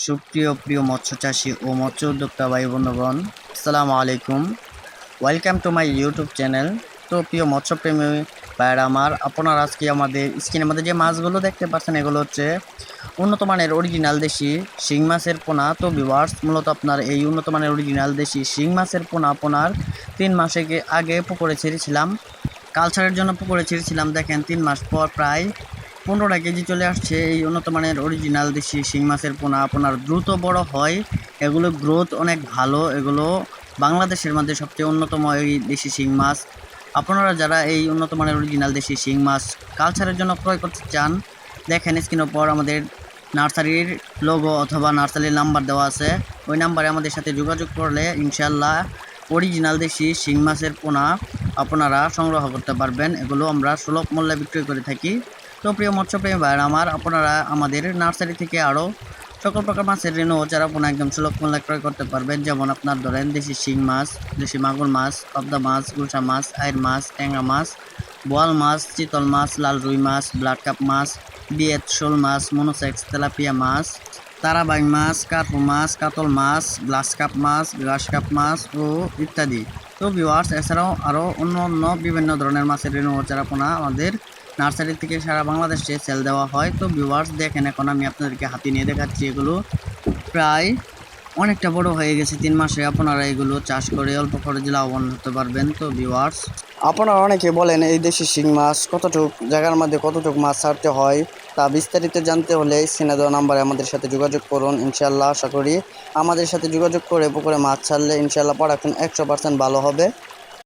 সুপ্রিয় প্রিয় মৎস্য চাষী ও মৎস্য উদ্যোক্তা ভাই বন্ধুগণ, আসসালামু আলাইকুম। Welcome to my YouTube channel তো প্রিয় মৎস্যপ্রেমী ভাইয়েরা আমার, আপনার আজকে আমাদের স্ক্রিনের মধ্যে যে মাছগুলো দেখতে পাচ্ছেন, এগুলো হচ্ছে উন্নত মানের অরিজিনাল দেশি শিং মাছের পোনা। তো ভিউয়ার্স মূলত আপনার এই উন্নত মানের অরিজিনাল দেশি শিং মাছের পোনা আপনার তিন মাসে আগে পুকুরে ছেড়েছিলাম। কালচারের জন্য পুকুরে ছেড়েছিলাম, দেখেন, তিন মাস পর প্রায় পনেরোটা কেজি চলে আসছে। এই উন্নত মানের অরিজিনাল দেশি শিং মাছের পোনা আপনার দ্রুত বড় হয়। এগুলো গ্রোথ অনেক ভালো। এগুলো বাংলাদেশের মধ্যে সবচেয়ে অন্যতম এই দেশি শিং মাছ। আপনারা যারা এই উন্নত মানের অরিজিনাল দেশি শিং মাছ কালচারের জন্য ক্রয় করতে চান, দেখেন স্ক্রিনের পর আমাদের নার্সারির লোগো অথবা নার্সারির নাম্বার দেওয়া আছে। ওই নাম্বারে আমাদের সাথে যোগাযোগ করলে ইনশাল্লাহ অরিজিনাল দেশি শিং মাছের পোনা আপনারা সংগ্রহ করতে পারবেন। এগুলো আমরা সুলভ মূল্যে বিক্রয় করে থাকি। তো প্রিয় মৎস্যপ্রেমী ভাইয়েরা আমার, আপনারা আমাদের নার্সারি থেকে আরও সকল প্রকার মাছের ঋণ ও চারা একদম সুলভ মূল্যে ক্রয় করতে পারবেন। যেমন আপনার ধরেন দেশি শিং মাছ, দেশি মাগুর মাছ, পাবদা মাছ, গুলশা মাছ আয়ের মাছ, ট্যাংরা মাছ, বোয়াল মাছ, চিতল মাছ, লাল রুই মাছ, ব্লাড কাপ মাছ, বিয়েত শোল মাছ, মনোসেক্স, তেলাপিয়া মাছ, তারাবাই মাছ, কার্পু মাছ, কাতল মাছ, গ্লাস কাপ মাছ গ্লাস কাপ মাছ ও ইত্যাদি। তো ভিওয়ার্স এছাড়াও আরও অন্য অন্য বিভিন্ন ধরনের মাছের ঋণ ও চারাপোনা আমাদের নার্সারি থেকে সারা বাংলাদেশে সেল দেওয়া হয়। তো ভিউয়ার্স দেখেন এখন আমি আপনাদেরকে হাতি নিয়ে দেখাচ্ছি এগুলো। প্রায় অনেকটা বড় হয়ে গেছে তিন মাসে। আপনারা এগুলো চাষ করে অল্প খরচে লাভবান হতে পারবেন। তো ভিউয়ার্স আপনারা অনেকে বলেন, এই দেশি শিং মাছ কতটুক, জায়গার মধ্যে কতটুক মাছ ছাড়তে হয়? তা বিস্তারিত জানতে হলে স্ক্রিনে দেওয়া নাম্বারে আমাদের সাথে যোগাযোগ করুন ইনশাল্লাহ আশা করি। আমাদের সাথে যোগাযোগ করে পুকুরে মাছ ছাড়লে ইনশাল্লাহ পড়াশোনা একশো পার্সেন্ট ভালো হবে।